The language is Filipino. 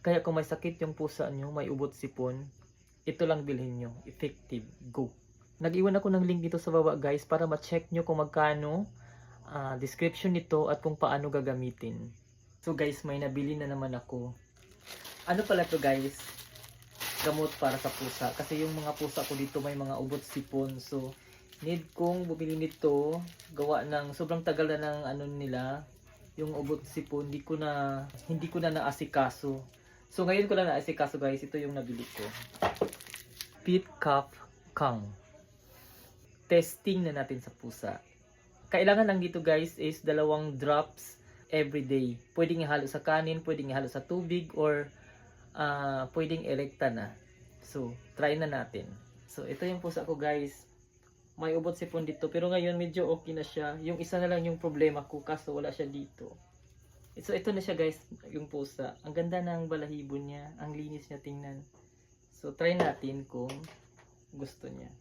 Kaya kung may sakit yung pusa nyo, may ubot sipon, ito lang bilhin nyo. Effective. Go. Nag-iwan ako ng link dito sa baba guys para ma-check nyo kung magkano ah, description nito at kung paano gagamitin. So guys, may nabili na naman ako. Ano pala to guys? Gamot para sa pusa. Kasi yung mga pusa ko dito may mga ubot sipon. So, need kong bumili nito. Gawa ng sobrang tagal na ng ano nila. Yung ubot sipon, hindi ko na hindi ko na naasikaso. So ngayon ko lang naasikaso guys. Ito yung nabili ko. Pit Cup Kang. Testing na natin sa pusa. Kailangan lang dito guys is dalawang drops every day. Pwedeng ihalo sa kanin, pwedeng ihalo sa tubig, or ah pwedeng erekta na. So, try na natin. So, ito yung pusa ko guys. May ubot sipon dito. Pero ngayon medyo okay na siya. Yung isa na lang yung problema ko kaso wala siya dito. So, ito na siya guys, yung pusa. Ang ganda ng balahibo niya. Ang linis niya tingnan. So, try natin kung gusto niya.